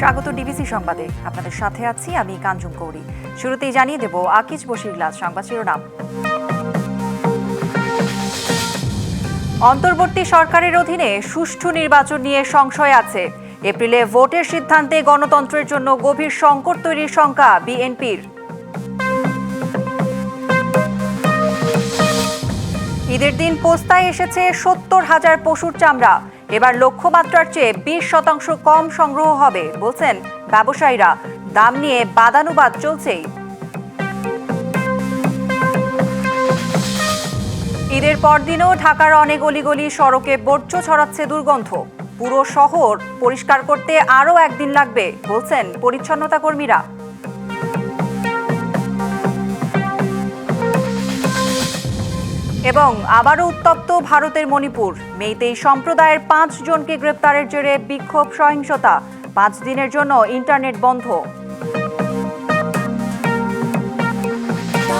স্বাগত ডিবিসি সংবাদে। আপনাদের সাথে আছি আমি কাঞ্চন কৌরি। শুরুতেই জানিয়ে দেব আকিজ বশির গ্লাস সংবাদ শিরোনাম। অন্তর্বর্তী সরকারের অধীনে সুষ্ঠু নির্বাচন নিয়ে সংশয় আছে। এপ্রিলে ভোটের সিদ্ধান্তে গণতন্ত্রের জন্য গভীর সংকট তৈরির শঙ্কা বিএনপির। ঈদের দিন পোস্তায় এসেছে সত্তর হাজার পশুর চামড়া। এবার লক্ষ্যমাত্রার চেয়ে বিশ শতাংশ কম সংগ্রহ হবে, বলছেন ব্যবসায়ীরা। দাম নিয়ে বাদানুবাদ চলছেই। ঈদের পরদিনও ঢাকার অনেক অলিগলি সড়কে বর্জ্য ছড়াচ্ছে দুর্গন্ধ। পুরো শহর পরিষ্কার করতে আরও একদিন লাগবে, বলছেন পরিচ্ছন্নতা কর্মীরা। এবং আবারও উত্তপ্ত ভারতের মণিপুর। মেয়েতেই সম্প্রদায়ের পাঁচজনকে গ্রেপ্তারের জেরে বিক্ষোভ সহিংসতা। পাঁচ দিনের জন্য ইন্টারনেট বন্ধ।